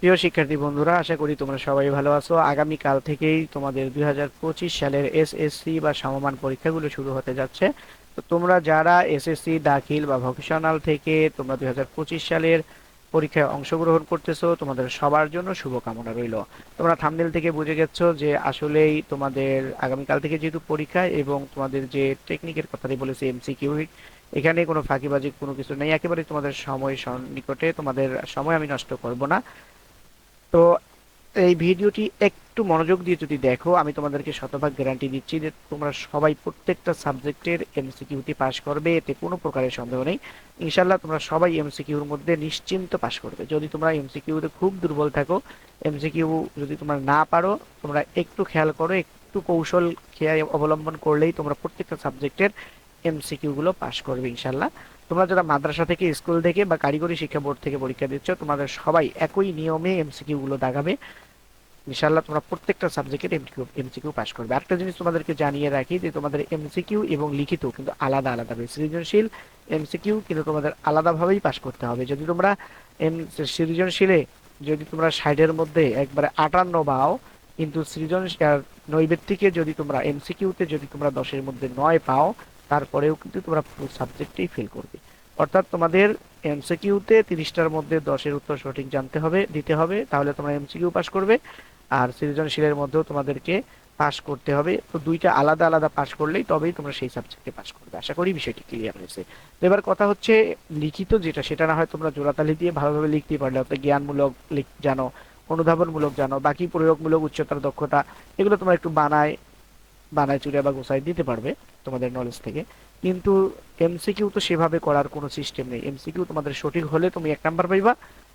প্রিয় শিক্ষার্থী বন্ধুরা, আশা করি তোমরা সবাই ভালো আছো। আগামী কাল থেকেই তোমাদের দুই হাজার পঁচিশ সালের এসএসসি বা সমমান পরীক্ষাগুলো শুরু হতে যাচ্ছে। তো তোমরা যারা এসএসসি দাখিল বা ভোকেশনাল থেকে তোমরা দুই সালের পরীক্ষায় অংশগ্রহণ করতেছো, তোমাদের সবার জন্য শুভকামনা রইল। তোমরা থাম্বনেল থেকে বুঝে গেছো যে আসলেই তোমাদের আগামীকাল থেকে যেহেতু পরীক্ষা এবং তোমাদের যে টেকনিকের কথাটি বলেছে এমসিকিউ এখানে কোনো ফাঁকিবাজি কোনো কিছু নেই। একেবারে তোমাদের সময় নিকটে তোমাদের সময় আমি নষ্ট করব না। তো এই ভিডিওটি একটু মনোযোগ দিয়ে যদি দেখো, আমি তোমাদেরকে শতভাগ গ্যারান্টি দিচ্ছি যে তোমরা সবাই প্রত্যেকটা সাবজেক্টের এমসিকিউটি পাস করবে, এতে কোনো প্রকারের সন্দেহ নেই। ইনশাল্লাহ তোমরা সবাই এমসিকিউর মধ্যে নিশ্চিন্ত পাস করবে। যদি তোমরা এমসিকিউতে খুব দুর্বল থাকো এমসিকিউ যদি তোমরা না পারো, তোমরা একটু খেয়াল করো, একটু কৌশল খেয়াল অবলম্বন করলেই তোমরা প্রত্যেকটা সাবজেক্টের এমসিকিউ গুলো পাস করবে ইনশাল্লাহ তোমরা যারা মাদ্রাসা থেকে স্কুল থেকে বা কারিগরি শিক্ষা বোর্ড থেকে পরীক্ষা দিচ্ছ, তোমাদের সবাই একই নিয়মে এমসিকিউ গুলো দাগাবে ইনশাল্লাহ তোমরা প্রত্যেকটা সাবজেক্টের এমসিকিউ এমসিকিউ পাস করবে। আরেকটা জিনিস তোমাদেরকে জানিয়ে রাখি যে তোমাদের এমসিকিউ এবং লিখিত কিন্তু আলাদা আলাদা হবে। সৃজনশীল এমসিকিউ কিন্তু তোমাদের আলাদাভাবেই পাস করতে হবে। যদি তোমরা এম, সৃজনশীলে যদি তোমরা ষাটের মধ্যে একবারে আটান্ন পাও, কিন্তু সৃজন নৈবেত্তিকে যদি তোমরা এমসিকিউতে যদি তোমরা দশের মধ্যে নয় পাও তারপরেও কিন্তু তোমরা পুরো সাবজেক্টেই ফেল করবে। অর্থাৎ তোমাদের এমসিকিউতে তিরিশটার মধ্যে দশের উত্তর সঠিক জানতে হবে, দিতে হবে, তাহলে তোমরা এমসিকিউ পাস করবে। আর সৃজনশীলের মধ্যেও তোমাদেরকে পাস করতে হবে। তো দুইটা আলাদা আলাদা পাস করলেই তবেই তোমরা সেই সাবজেক্টে পাস করবে। আশা করি বিষয়টি ক্লিয়ার হয়েছে। তো এবার কথা হচ্ছে লিখিত যেটা, সেটা না হয় তোমরা জোড়াতালি দিয়ে ভালোভাবে লিখতে পারলে, অর্থাৎ জ্ঞানমূলক জানো, অনুধাবনমূলক জানো, বাকি প্রয়োগমূলক উচ্চতার দক্ষতা, এগুলো তোমরা একটু বানায় বানায় চুরে বা গোছায় দিতে পারবে তোমাদের নলেজ থেকে। কিন্তু এমসিকিউ তো সেভাবে করার কোনো সিস্টেম নেই। এমসিকিউ তোমাদের সঠিক হলে তুমি এক নাম্বার পাইবা,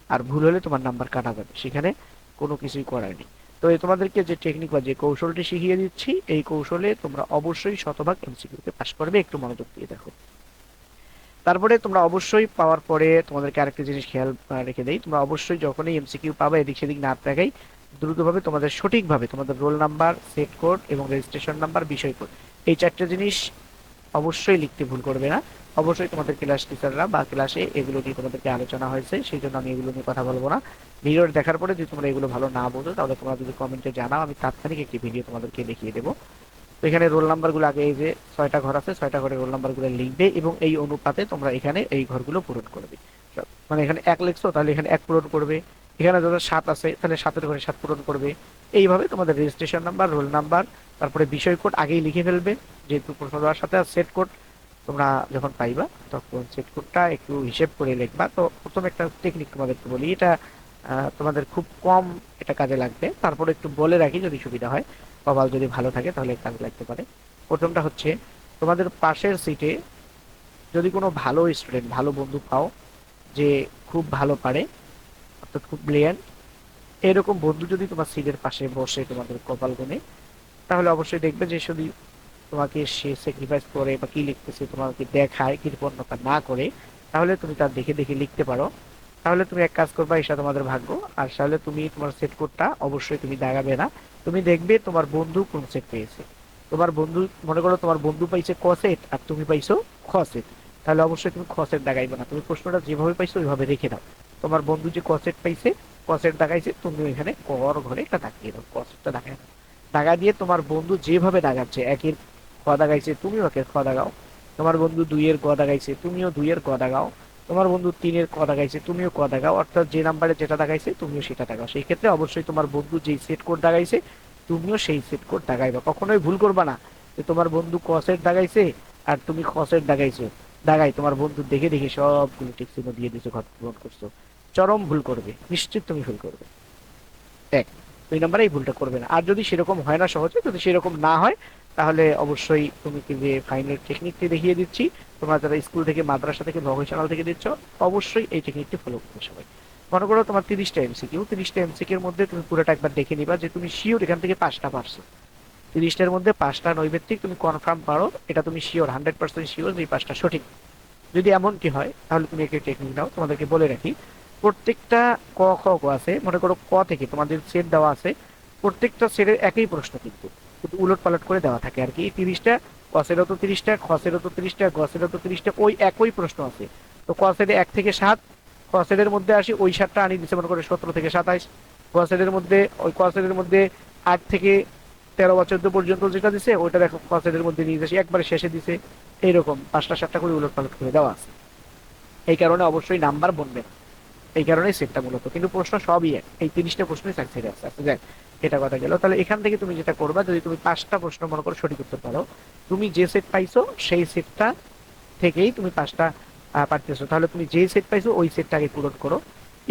আর ভুল হলে তোমার নাম্বার কাটা যাবে। সেখানে কোনো কিছুই করার নেই। তো তোমাদেরকে যে টেকনিক বা যে কৌশলটি শিখিয়ে দিচ্ছি, এই কৌশলে তোমরা অবশ্যই শতভাগ এমসিকিউতে পাস করবে। একটু মনোযোগ দিয়ে দেখো। তারপরে তোমরা অবশ্যই পাওয়ার পরে তোমাদেরকে আরেকটা জিনিস খেয়াল রেখে দেই। তোমরা অবশ্যই যখনই এমসিকিউ পাবে, এদিক সেদিক না দেখাই দ্রুতভাবে তোমাদের সঠিকভাবে তোমাদের রোল নাম্বার, সেট কোড এবং রেজিস্ট্রেশন নাম্বার, বিষয় কোড। এই চারটে জিনিস অবশ্যই লিখতে ভুল করবে না। অবশ্যই তোমাদের ক্লাস টিচাররা বা ক্লাসে এগুলো নিয়ে তোমাদেরকে আলোচনা হয়েছে, সেই জন্য আমি এগুলো নিয়ে কথা বলব না। ভিডিওর দেখার পরে যদি তোমরা এগুলো ভালো না বোঝো, তাহলে তোমরা যদি কমেন্টে জানাও, আমি তাৎক্ষণিক একটি ভিডিও তোমাদেরকে দেখিয়ে দেবো। তো এখানে রোল নাম্বারগুলো আগে এই যে ছয়টা ঘর আছে, ছয়টা ঘরে রোল নাম্বারগুলো লিখবে এবং এই অনুপাতে তোমরা এখানে এই ঘরগুলো পূরণ করবে। মানে এখানে এক লিখছো, তাহলে এখানে এক পূরণ করবে। এখানে যদি সাত আছে, তাহলে সাতের ঘরে সাত পূরণ করবে। এইভাবে তোমাদের রেজিস্ট্রেশন নাম্বার রোল নাম্বার তারপরে বিষয় কোড আগেই লিখে ফেলবে, যেহেতু প্রশ্ন দেওয়ার সাথে সেট কোড তোমরা যখন পাইবা, তখন সেট কোডটা একটু হিসেব করে লিখবা। তো প্রথম একটা টেকনিক তোমাদেরকে বলি, এটা তোমাদের খুব কম এটা কাজে লাগবে। তারপরে একটু বলে রাখি যদি সুবিধা হয়। কপাল যদি ভালো থাকে তাহলে কাজে লাগতে পারে। প্রথমটা হচ্ছে, তোমাদের পাশের সিটে যদি কোনো ভালো স্টুডেন্ট ভালো বন্ধু পাও, যে খুব ভালো পারে অর্থাৎ খুব ব্রিলিয়ান্ট এরকম বন্ধু যদি তোমার সিটের পাশে বসে তোমাদের কপাল গুনে, তাহলে অবশ্যই দেখবে যে শুধু তোমাকে সে স্যাক্রিফাইস করে বা কি লিখতেছে, তোমাকে দেখায়, কৃপণতা না করে, তাহলে তুমি তার দেখে দেখে লিখতে পারো। তাহলে তুমি এক কাজ করবা এটা তোমাদের ভাগ্য। আর তাহলে তুমি তোমার সেট কোডটা অবশ্যই তুমি দাগাবে না। তুমি দেখবে তোমার বন্ধু কোন সেট পেয়েছে। তোমার বন্ধু, মনে করো তোমার বন্ধু পাইছে ক সেট আর তুমি পাইছো খ সেট তাহলে অবশ্যই তুমি খ সেট দাগাইবে না। তুমি প্রশ্নটা যেভাবে পাইছো ওইভাবে রেখে দাও। তোমার বন্ধু যে কসেট পাইছে কসেট সেট দাগাইছে, তুমি ওইখানে কর ঘরে একটা দাগিয়ে দাও ক সেটটা দাগাই দাগা দিয়ে তোমার বন্ধু যেভাবে দাগাচ্ছে, একের খ দাগাইছে, তুমিও একের খ দাগাও। তোমার বন্ধু দুইয়ের ক দাগাইছে, তুমিও দুইয়ের ক দাগাও। তোমার বন্ধু তিনের ক দাগাইছে, তুমিও ক দাগাও। অর্থাৎ যে নাম্বারে যেটা দাগাইছে, তুমিও সেটা দাগাও। সেই ক্ষেত্রে অবশ্যই তোমার বন্ধু যেই সেট কোড দাগাইছে, তুমিও সেই সেট কোড দাগাইবা। কখনোই ভুল করবা না যে তোমার বন্ধু ক সেট দাগাইছে আর তুমি খ সেট দাগাইছো। দাগাই, তোমার বন্ধু দেখে দেখে সবগুলো চিহ্ন দিয়ে দিছো ঘর পূরণ করছ। চরম ভুল করবে, নিশ্চিত তুমি ভুল করবে। এক দুই নম্বরে এই ভুলটা করবে না। আর যদি সেরকম হয় না সহজে, যদি সেরকম না হয়, তাহলে অবশ্যই তুমি যে ফাইনাল টেকনিকটি দেখিয়ে দিচ্ছি, তোমরা যারা স্কুল থেকে, মাদ্রাসা থেকে ভকেশনাল থেকে দিচ্ছ অবশ্যই এই টেকনিকটি ফলো করবে সবাই। মনে করো তোমার তিরিশটা এমসি এমসিকিউ তিরিশটা এমসিকিউর মধ্যে তুমি পুরোটা একবার দেখে নিবা যে তুমি শিওর এখান থেকে পাঁচটা পারছ। তিরিশটার মধ্যে পাঁচটা নৈবেত্তিক তুমি কনফার্ম পারো, এটা তুমি শিওর হান্ড্রেড পার্সেন্ট শিওর যে পাঁচটা সঠিক। যদি এমন কি হয়, তাহলে তুমি একটি টেকনিক নাও। তোমাদেরকে বলে রাখি প্রত্যেকটা ক, খ ক আছে, মনে করো ক থেকে তোমাদের সেট দেওয়া আছে, প্রত্যেকটা সেটের একই প্রশ্ন কিন্তু কিন্তু উলট পালট করে দেওয়া থাকে আর কি। তিরিশটা কসেরও তো তিরিশটা খসেরও তো তিরিশটা গসেরও তো তিরিশটা, ওই একই প্রশ্ন আছে। তো কসেরে এক থেকে সাত ক সেটের মধ্যে আসি ওই সাতটা আনি দিচ্ছে মনে করে সতেরো থেকে সাতাইশ। ক সেটের মধ্যে, ওই ক সেটের মধ্যে আট থেকে তেরো বা চোদ্দ পর্যন্ত যেটা দিছে, ওইটা দেখো ক সেটের মধ্যে নিয়ে যাচ্ছি একবারে শেষে দিছে, এইরকম পাঁচটা, সাতটা করে উলট পালট করে দেওয়া আছে। এই কারণে অবশ্যই নাম্বার বনবে না। এই কারণেই সেটটা মূলত। কিন্তু প্রশ্ন সবই এক। এই তিরিশটা প্রশ্নই আছে। আচ্ছা যাক, এটা কথা গেল। তাহলে এখান থেকে তুমি যেটা করবা, যদি তুমি পাঁচটা প্রশ্ন মনে করো সঠিক উত্তর পারো, তুমি যে সেট পাইছো, সেই সেটটা থেকেই তুমি পাঁচটা পারতেছো। তাহলে তুমি যে সেট পাইছো, ওই সেটটা আগে পূরণ করো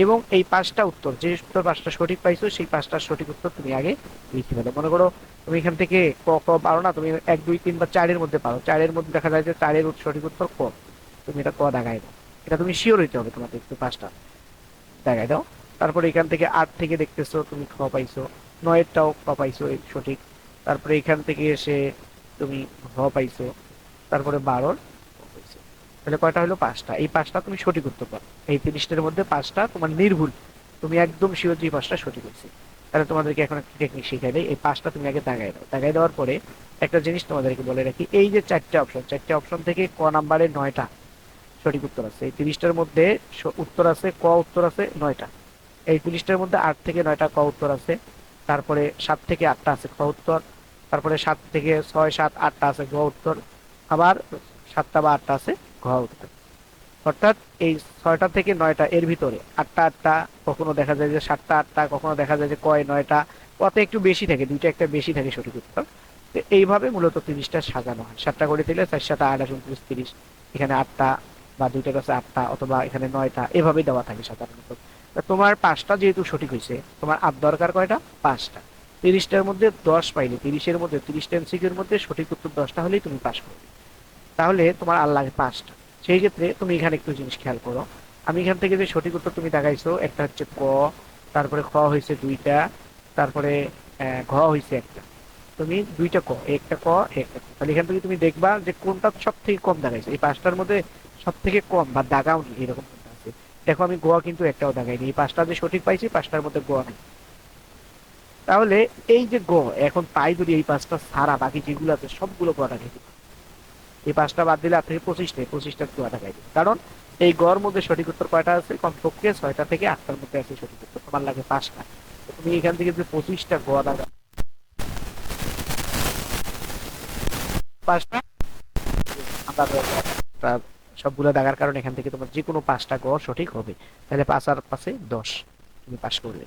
এবং এই পাঁচটা উত্তর, যে উত্তর পাঁচটা সঠিক পাইছো, সেই পাঁচটা সঠিক উত্তর তুমি আগে লিখে ফেলো। মনে করো, তুমি এখান থেকে ক ক পারো না, তুমি এক, দুই, তিন বা চারের মধ্যে পারো। চারের মধ্যে দেখা যায় যে চারের সঠিক উত্তর ক। তুমি এটা ক দাগাই দাও। এটা তুমি শিওর হইতে হবে তোমাদের পাঁচটা। দাগাই দাও। তারপরে এখান থেকে আট থেকে দেখতেছো, তুমি খ পাইছো। নয়েরটাও খ পাইছো সঠিক। তারপরে এখান থেকে এসে তুমি ঘ পাইছো। তারপরে বারোর তাহলে কয়টা হলো? পাঁচটা। এই পাঁচটা তুমি সঠিক করতে পারো এই তিরিশটার মধ্যে পাঁচটা তোমার নির্ভুল। তুমি একদম শিওর যে পাঁচটা সঠিক হচ্ছে তাহলে তোমাদেরকে এখন একটা টেকনিক শিখাই দেয় এই পাঁচটা তুমি আগে দাগাই দাও। দাগাই দেওয়ার পরে একটা জিনিস তোমাদেরকে বলে রাখি। এই যে চারটে অপশন চারটে অপশন থেকে ক নাম্বারে নয়টা সঠিক উত্তর আছে। এই তিরিশটার মধ্যে উত্তর আছে, ক উত্তর আছে, নয়টা। এই তিরিশটার মধ্যে আট থেকে নয়টা ক উত্তর আছে। তারপরে সাত থেকে আটটা আছে খ উত্তর। তারপরে সাত থেকে ছয়, সাত, আটটা আছে ঘ উত্তর। আবার সাতটা বা আটটা আছে ঘ উত্তর। অর্থাৎ এই ছয়টা থেকে নয়টা এর ভিতরে আটটা আটটা কখনো দেখা যায় যে সাতটা, আটটা, কখনো দেখা যায় যে কয়, নয়টা। কত একটু বেশি থাকে, দুইটা একটা বেশি থাকে সঠিক উত্তর। তো এইভাবে মূলত তিরিশটা সাজানো হয়। সাতটা করে দিলে চার সাতটা আট উনত্রিশ তিরিশ। এখানে আটটা বা দুইটার কাছে আটটা অথবা এখানে নয়টা এভাবেই দেওয়া থাকে সাধারণত। তোমার পাঁচটা যেহেতু সঠিক হয়েছে তোমার আর দরকার কয়টা? পাঁচটা। তিরিশটার মধ্যে দশ পাইলে, তিরিশের মধ্যে, তিরিশটা এমসিকিউর মধ্যে সঠিক উত্তর দশটা হলেই তুমি পাস করবে। তাহলে তোমার আর লাগে পাঁচটা। সেই ক্ষেত্রে তুমি এখানে একটু জিনিস খেয়াল করো। আমি এখান থেকে যে সঠিক উত্তর তুমি দেখাইছো, একটা হচ্ছে ক, তারপরে খ হয়েছে দুইটা, তারপরে ঘ হয়েছে একটা। তুমি দুইটা ক, একটা ক, একটা তাহলে এখান থেকে তুমি দেখবা যে কোনটা সব থেকে কম দেখাইছে এই পাঁচটার মধ্যে সব থেকে কম বা দাগাও নেই এরকম আছে। দেখো আমি গোয়া কিন্তু একটাও দাগাইনি। এই পাঁচটা যে সঠিক পাইছি, পাঁচটার মধ্যে গোয়া নেই। তাহলে এই যে গ, এখন পাই যদি এই পাঁচটা সারা বাকি যেগুলো আছে, সবগুলো গোয়া দাগাই এই পাঁচটা বাদ দিলে আপনি পঁচিশটা পঁচিশটা গোয়া দাগাই কারণ এই গড় মধ্যে সঠিক উত্তর কয়টা আছে? কমপক্ষে ছয়টা থেকে আটটার মধ্যে আছে সঠিক উত্তর। তোমার লাগে পাঁচটা। তুমি এখান থেকে যে পঁচিশটা গোয়া দাগা পাঁচটা। সবগুলো দাগার কারণে এখান থেকে তোমার যে কোনো পাঁচটা গড় সঠিক হবে। তাহলে পাঁচ আর পাশে দশ। তুমি পাস করলে।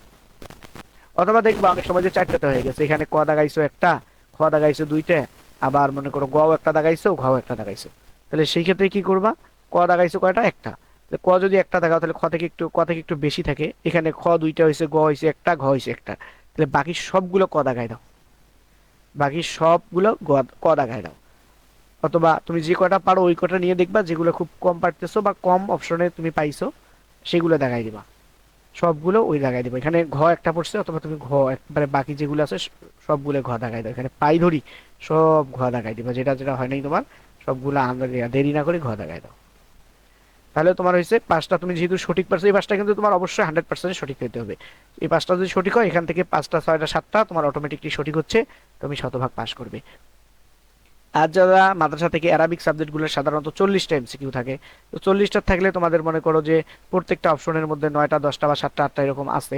অথবা দেখবা অনেক সময় যে চারটাতে হয়ে গেছে। এখানে ক দাগাইছো একটা, খ দাগাইছো দুইটা, আবার মনে করো গও একটা দাগাইছো, ঘও একটা দাগাইছো। তাহলে সেই ক্ষেত্রে কি করবা? ক দাগাইছো কয়টা? একটা। ক যদি একটা দাগাও, তাহলে খ থেকে একটু, ক থেকে একটু বেশি থাকে। এখানে খ দুইটা হয়েছে গ হয়েছে একটা, ঘ হয়েছে একটা। তাহলে বাকি সবগুলো ক দাগাই দাও। বাকি সবগুলো ক দাগাই দাও। অথবা তুমি যে কটা পারো ওই কটা নিয়ে দেখবা, যেগুলো খুব কম পারতেছো বা কম অপশনে তুমি পাইছো, সেগুলো দেখাই দিবা। সবগুলো ওই দেখাই দিবা। এখানে ঘ একটা পড়ছে, অথবা তুমি ঘ, একবারে বাকি যেগুলো আছে সবগুলো ঘ দেখাই দাও। এখানে পাই ধরি, সব ঘ দেখাই দিবা। যেটা যেটা হয় নাই তোমার, সবগুলো আমরা দেরি না করে ঘ দেখাই দাও। তাহলে তোমার হয়েছে, পাঁচটা তুমি যেহেতু সঠিক পারছ, এই পাঁচটা কিন্তু তোমার অবশ্যই হান্ড্রেড পার্সেন্ট সঠিক পেতে হবে। এই পাঁচটা যদি সঠিক হয়, এখান থেকে পাঁচটা, ছয়টা, সাতটা তোমার অটোমেটিকলি সঠিক হচ্ছে, তুমি শতভাগ পাস করবে। আর যারা মাদ্রাসা থেকে অ্যারাবিক সাবজেক্টগুলো সাধারণত চল্লিশটা এমসিকিউ থাকে। তো চল্লিশটা থাকলে তোমাদের মনে করো যে প্রত্যেকটা অপশনের মধ্যে নয়টা, দশটা বা সাতটা, আটটা এরকম আছে।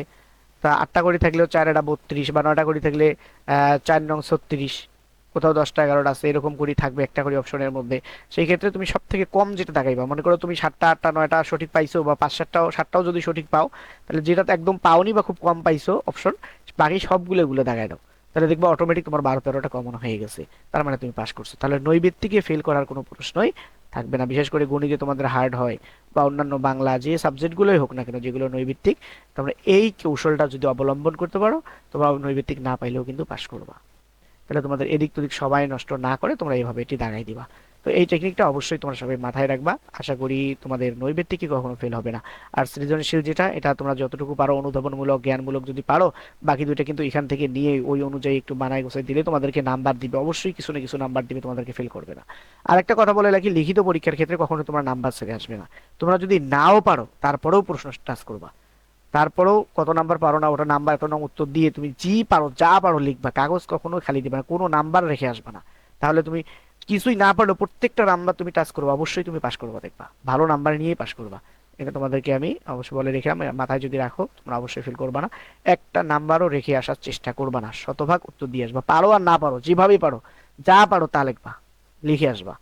তা আটটা করে থাকলেও চার এটা বত্রিশ বা নয়টা করে থাকলে চার নং ছত্রিশ, কোথাও দশটা, এগারোটা আছে, এরকম করে থাকবে একটা করে অপশনের মধ্যে। সেই ক্ষেত্রে তুমি সব থেকে কম যেটা দেখাইবা, মনে করো তুমি সাতটা, আটটা, নয়টা সঠিক পাইছো বা পাঁচ সাতটাও সাতটাও যদি সঠিক পাও, তাহলে যেটা একদম পাওনি বা খুব কম পাইছো অপশন, বাকি সবগুলো এগুলো দেখাই দাও। তাহলে দেখবা অটোমেটিক তোমার বারো তেরোটা কমন হয়ে গেছে। তার মানে তুমি পাস করছ। তাহলে নৈবিত্তিকে ফেল করার কোনো প্রশ্নই থাকবে না। বিশেষ করে গণিতে তোমাদের হার্ড হয় বা অন্যান্য বাংলা যে সাবজেক্টগুলোই হোক না কেন, যেগুলো নৈবিত্তিক, তোমরা এই কৌশলটা যদি অবলম্বন করতে পারো, তোমরা নৈবিত্তিক না পাইলেও কিন্তু পাশ করবা। তাহলে তোমাদের এদিক তোদিক সবাই নষ্ট না করে তোমরা এইভাবে এটি দাঁড়াই দিবা। তো এই টেকনিকটা অবশ্যই তোমরা সবাই মাথায় রাখবা। আশা করি তোমাদের নৈবেত্তিকই কখনো ফেল হবে না। আর সৃজনশীল যেটা, এটা তোমরা যতটুকু পারো, অনুধাবনমূলক, জ্ঞানমূলক যদি পারো, বাকি দুইটা কিন্তু এখান থেকে নিয়ে ওই অনুযায়ী একটু বানায় গোছাই দিলে তোমাদেরকে নাম্বার দিবে। অবশ্যই কিছু না কিছু নাম্বার দিবে, তোমাদেরকে ফেল করবে না। আর একটা কথা বলে রাখি, লিখিত পরীক্ষার ক্ষেত্রে কখনো তোমার নাম্বার ছেড়ে আসবে না। তোমরা যদি নাও পারো, তারপরেও প্রশ্ন টাচ করবা। তারপরেও কত নাম্বার পারো না, ওটা নাম্বার এত নাম উত্তর দিয়ে তুমি জি পারো, যা পারো লিখবা। কাগজ কখনো খালি দিবে না, কোনো নাম্বার রেখে আসবে না। তাহলে তুমি কিছুই না পারলেও প্রত্যেকটা নাম্বার তুমি টাচ করবা, অবশ্যই তুমি পাস করবা দেখবা। ভালো নাম্বার নিয়েই পাস করবা। এটা তোমাদেরকে আমি অবশ্যই বলে রেখে মাথায় যদি রাখো, তোমরা অবশ্যই ফিল করবা না। একটা নাম্বারও রেখে আসার চেষ্টা করবা না, শতভাগ উত্তর দিয়ে আসবা। পারো আর না পারো, যেভাবেই পারো, যা পারো তা লিখবা, লিখে আসবা।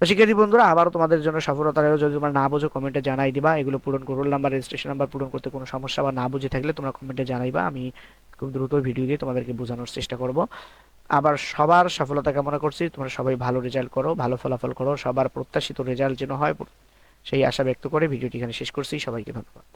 তো শিক্ষার্থী বন্ধুরা, আবারও তোমাদের জন্য সফলতা রইল। যদি তোমরা না বোঝো কমেন্টে জানাই দিবা। এগুলো পূরণ করো নাম্বার রেজিস্ট্রেশন নাম্বার পূরণ করতে কোনো সমস্যা বা না বুঝে থাকলে তোমরা কমেন্টে জানাইবা। আমি খুব দ্রুত ভিডিও দিয়ে তোমাদেরকে বোঝানোর চেষ্টা করব। আবার সবার সফলতা কামনা করছি। তোমরা সবাই ভালো রেজাল্ট করো, ভালো ফলাফল করো, সবার প্রত্যাশিত রেজাল্ট যেন হয়, সেই আশা ব্যক্ত করে ভিডিওটি এখানে শেষ করছি। সবাইকে ধন্যবাদ।